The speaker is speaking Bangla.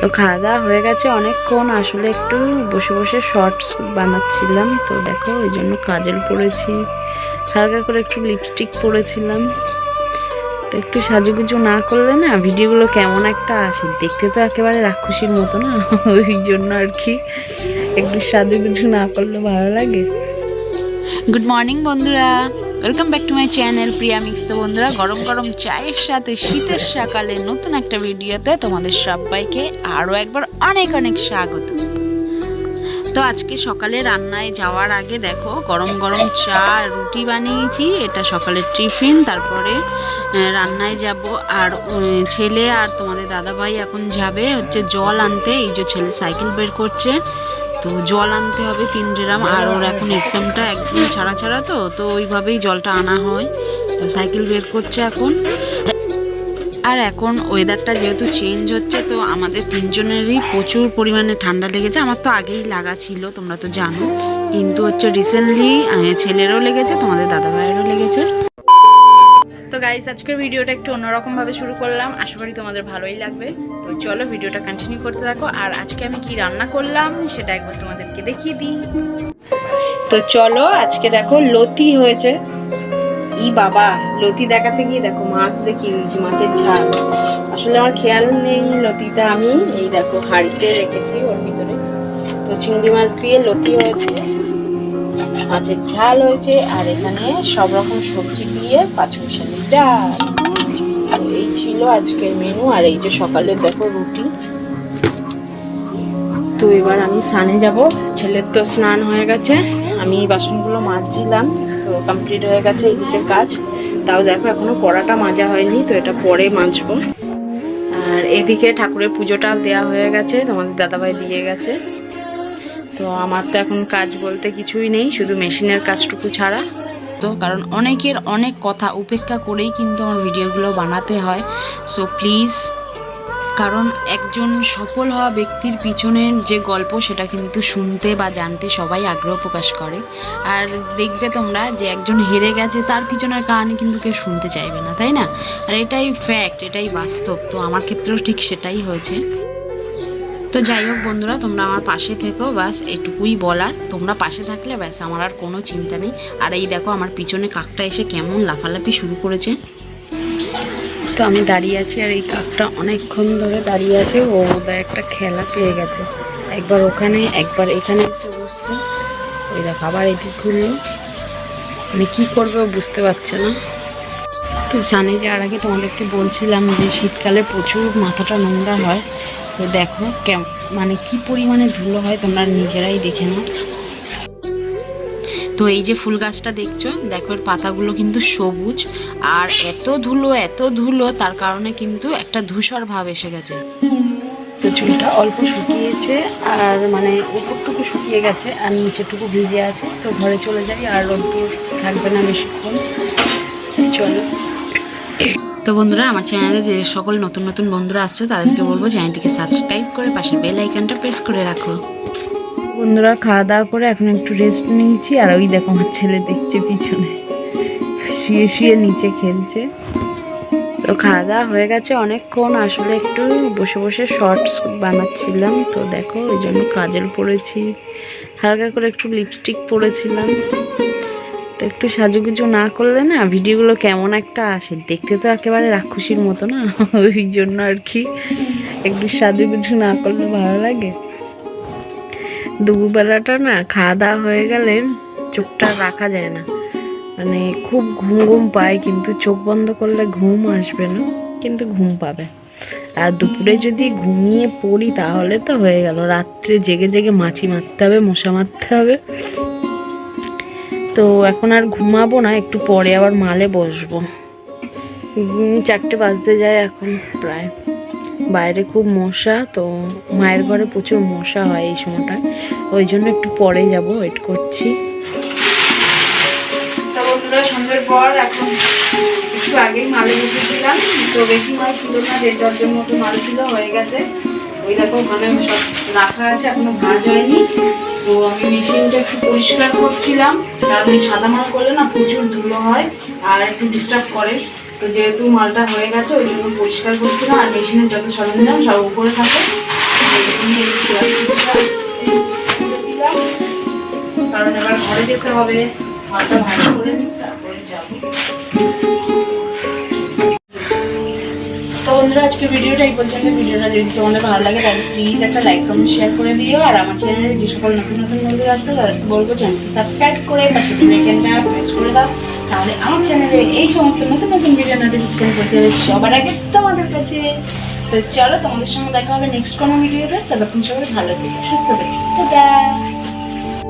তো খাওয়া দাওয়া হয়ে গেছে অনেকক্ষণ। আসলে একটু বসে বসে শর্টস বানাচ্ছিলাম। তো দেখো, ওই জন্য কাজল পরেছি। হালকা করে একটু লিপস্টিক পরেছিলাম। তো একটু সাজুগুজু না করলে না ভিডিওগুলো কেমন একটা আসে। দেখতে তো একেবারে রাক্ষসীর মতো না? ওই জন্য আর কি। একটু সাজুগুজু না করলে ভালো লাগে। গুড মর্নিং বন্ধুরা। Welcome back to my channel Priya mix তো বন্ধুরা, গরম গরম চায়ের সাথে শীতের সকালে নতুন একটা ভিডিওতে তোমাদের সবাইকে আরও একবার অনেক অনেক স্বাগত। তো আজকে সকালে রান্নায় যাওয়ার আগে দেখো, গরম গরম চা, রুটি বানিয়েছি, এটা সকালের টিফিন, তারপরে রান্নায় যাব। আর ছেলে আর তোমাদের দাদাভাই এখন যাবে হচ্ছে জল আনতে, এই যে ছেলে সাইকেল বের করছে। তো জল আনতে হবে তিন ড্রাম। আর ওর এখন এক্সামটা একদম ছাড়া ছাড়া তো তো ওইভাবেই জলটা আনা হয়। তো সাইকেল বের করছে এখন। আর এখন ওয়েদারটা যেহেতু চেঞ্জ হচ্ছে তো আমাদের তিনজনেরই প্রচুর পরিমাণে ঠান্ডা লেগেছে। আমার তো আগেই লাগা ছিল তোমরা তো জানো। কিন্তু হচ্ছে রিসেন্টলি ছেলেরও লেগেছে তোমাদের দাদা ভাইয়েরও লেগেছে। তো গাইস আজকের ভিডিওটা একটু অন্যরকমভাবে শুরু করলাম। আশা করি তোমাদের ভালোই লাগবে। তো চলো ভিডিওটা কন্টিনিউ করতে থাকো। আর আজকে আমি কি রান্না করলাম, সেটা একবার তোমাদেরকে দেখিয়ে দিই। তো চলো, আজকে দেখো লতি হয়েছে। ই বাবা, লতি দেখাতে গিয়ে দেখো মাছ দেখিয়ে দিয়েছি, মাছের ঝাল। আসলে আমার খেয়াল নেই লতিটা আমি। এই দেখো, হাঁড়িতে রেখেছি ওর ভিতরে। তো চিংড়ি মাছ দিয়ে লতি হয়েছে, মাছের ঝাল হয়েছে, আর এখানে সব রকম সবজি দিয়ে পাঁচমিশালি এই ছিল আজকের মেনু আর এই যে সকালে দেখো রুটি। তো এবার আমি স্নানে যাব। ছেলের তো স্নান হয়ে গেছে। আমি বাসনগুলো মাজছিলাম, তো কমপ্লিট হয়ে গেছে এই দিকের কাজ। তাও দেখো এখনও কড়াটা মাজা হয়নি, তো এটা পরে মাজবো। আর এদিকে ঠাকুরের পুজোটা দেওয়া হয়ে গেছে, তোমাদের দাদাভাই দিয়ে গেছে। তো আমার তো এখন কাজ বলতে কিছুই নেই, শুধু মেশিনের কাজটুকু ছাড়া। তো, কারণ অনেকের অনেক কথা উপেক্ষা করেই কিন্তু আমার ভিডিওগুলো বানাতে হয়। সো প্লিজ কারণ একজন সফল হওয়া ব্যক্তির পিছনের যে গল্প সেটা কিন্তু শুনতে বা জানতে সবাই আগ্রহ প্রকাশ করে। আর দেখবে তোমরা যে একজন হেরে গেছে, তার পিছনের কাহিনী কিন্তু কেউ শুনতে চাইবে না, তাই না? আর এটাই ফ্যাক্ট এটাই বাস্তব। তো আমার ক্ষেত্রেও ঠিক সেটাই হয়েছে। তো যাই হোক বন্ধুরা, তোমরা আমার পাশে থেকো, ব্যাস এটুকুই বলার। তোমরা পাশে থাকলে ব্যাস আমার আর কোনো চিন্তা নেই। আর এই দেখো আমার পিছনে কাকটা এসে কেমন লাফালাফি শুরু করেছে। তো আমি দাঁড়িয়ে আছি আর এই কাকটা অনেকক্ষণ ধরে দাঁড়িয়ে আছে, ও বোধহয় একটা খেলা পেয়ে গেছে। একবার ওখানে, একবার এখানে এসে বসছে। ওই দেখো আবার এদিক ঘুরলো মানে কী করবে ও বুঝতে পারছে না। তো সানে যাওয়ার আগে তোমাদেরকে বলছিলাম যে শীতকালে প্রচুর মাথাটা নোংরা হয়। তো দেখো মানে কি পরিমাণে ধুলো হয় তোমরা নিজেরাই দেখে নাও। তো এই যে ফুল গাছটা দেখছ দেখো এর পাতাগুলো কিন্তু সবুজ। আর এত ধুলো এত ধুলো তার কারণে কিন্তু একটা ধূসর ভাব এসে গেছে। তো চুলটা অল্প শুকিয়েছে আর মানে উপরটুকু শুকিয়ে গেছে আর নিচেটুকু ভিজে আছে। তো ঘরে চলে যাই আর রোদ্দুর থাকবে না বেশিক্ষণ। চলো। তো বন্ধুরা, আমার চ্যানেলে যে সকল নতুন নতুন বন্ধুরা আসছে, তাদেরকে বলব চ্যানেলটিকে সাবস্ক্রাইব করে পাশে বেল আইকনটা প্রেস করে রাখো। বন্ধুরা, খাওয়া দাওয়া করে এখন একটু রেস্ট নিয়েছি, আর ওই দেখো আমার ছেলে দেখছে পিছনে। শুয়ে শুয়ে নিচে খেলছে। তো খাওয়া দাওয়া হয়ে গেছে অনেকক্ষণ, আসলে একটু বসে বসে শর্টস বানাচ্ছিলাম। তো দেখো, ওই জন্য কাজল পরেছি হালকা করে একটু লিপস্টিক পরেছিলাম। তো একটু সাজুগুজু না করলে না ভিডিওগুলো কেমন একটা আসে। দেখতে তো একেবারে রাক্ষসীর মতো না? ওই জন্য আর কি। একটু সাজুগুজু না করলে ভালো লাগে। দুপুরবেলাটা না খাওয়া দাওয়া হয়ে গেলে চোখটা রাখা যায় না। মানে খুব ঘুম ঘুম পায়, কিন্তু চোখ বন্ধ করলে ঘুম আসবে না, কিন্তু ঘুম পাবে। আর দুপুরে যদি ঘুমিয়ে পড়ি তাহলে তো হয়ে গেল। রাত্রে জেগে জেগে মাছি মারতে হবে, মশা মারতে হবে। তো এখন আর ঘুমাবো না, একটু পরে আবার মালে বসবো। চারটে বাজতে যায় এখন প্রায়। বাইরে খুব মশা, তো মায়ের ঘরে প্রচুর মশা হয় এই সময়টায় ওই জন্য একটু পরে যাব ওয়েট করছি। সন্ধ্যের পর এখন একটু আগেই মালে বসেছিলাম। তো বেশি মাল ছিল না, দেড় দশজন মতো মাল ছিল, হয়ে গেছে। ওই দেখো, ওখানে সব রাখা আছে, এখনও ভাজ হয়নি। তো আমি মেশিনটা একটু পরিষ্কার করছিলাম। তাহলে সাদামাল করলে না প্রচুর ধুলো হয় আর একটু ডিস্টার্ব করে। তো যেহেতু মালটা হয়ে গেছে, ওই জন্য পরিষ্কার করছিলাম আর মেশিনের যত সরঞ্জাম সব উপরে থাকে। কারণ এবার ঘরে যেতে হবে। মালটা ভালো করে তারপরে যাব। বন্ধুরা আজকে ভিডিওটা এই পর্যন্ত। ভিডিওটা যদি তোমাদের ভালো লাগে, তাহলে প্লিজ একটা লাইক কমেন্ট শেয়ার করে দিও। আর আমার চ্যানেলে যে সকল নতুন নতুন বন্ধু আসছে তাদেরকে বলব চ্যানেলকে সাবস্ক্রাইব করে পাশে বেলাইকেনটা প্রেস করে দাও। তাহলে আমার চ্যানেলে এই সমস্ত নতুন নতুন ভিডিও নোটিফিকেশন করতে হবে সবার আগে তোমাদের কাছে। তো চলো, তোমাদের সঙ্গে দেখা হবে নেক্সট কোনো ভিডিওতে ততক্ষণ সবাই ভালো থেকো, সুস্থ থেকো।